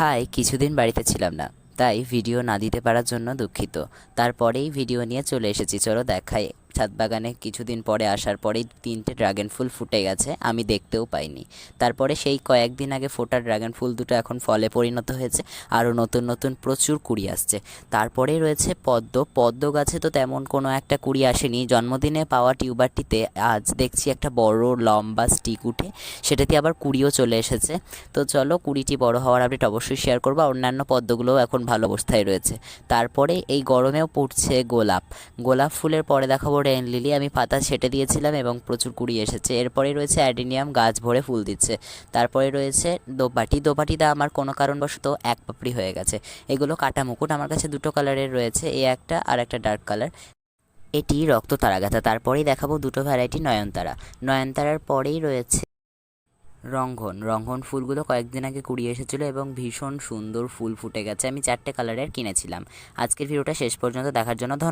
High কিছুদিন বাড়িতে ছিলাম না, তাই ভিডিও না দিতে পারার জন্য দুঃখিত। তারপরেই ভিডিও নিয়ে চলে এসেছি, চলো দেখাই। ছাদ বাগানে কিছুদিন পরে আসার পরেই তিনটে ড্রাগন ফুল ফুটে গেছে, আমি দেখতেও পাইনি। তারপরে সেই কয়েকদিন আগে ফোটা ড্রাগন ফুল দুটো এখন ফলে পরিণত হয়েছে, আরও নতুন নতুন প্রচুর কুড়ি আসছে। তারপরেই রয়েছে পদ্ম পদ্ম গাছে তো তেমন কোনো একটা কুড়ি আসেনি। জন্মদিনে পাওয়া টিউবারটিতে আজ দেখছি একটা বড় লম্বা স্টিক উঠে, সেটাতে আবার কুড়িও চলে এসেছে। তো চলো কুড়িটি বড় হওয়ার আপডেট অবশ্যই শেয়ার করব অন্যান্য পদ্মগুলোও এখন ভালো অবস্থায় রয়েছে। তারপরে এই গরমেও পড়ছে গোলাপ। গোলাপ ফুলের পরে দেখাবো রেন লিলি, আমি পাতা ছেটে দিয়েছিলাম এবং প্রচুর কুড়ি এসেছে। এরপরে রয়েছে অ্যাডিনিয়াম, গাছ ভরে ফুল দিচ্ছে। তারপরে রয়েছে দোপাটি। দোপাটিটা আমার কোনো কারণবশত এক পাপড়ি হয়ে গেছে। এগুলো কাটা মুকুট, আমার কাছে দুটো কালারের রয়েছে, এ একটা আর একটা ডার্ক কালার। এটি রক্ত তারাগাথা। তারপরেই দেখাবো দুটো ভ্যারাইটি নয়নতারা। নয়নতারার পরেই রয়েছে রঙ্গন। রঙ্গন ফুলগুলো কয়েকদিন আগে কুড়িয়ে এসেছিল এবং ভীষণ সুন্দর ফুল ফুটে গেছে। আমি চারটে কালারের কিনেছিলাম। আজকের ভিডিওটা শেষ পর্যন্ত দেখার জন্য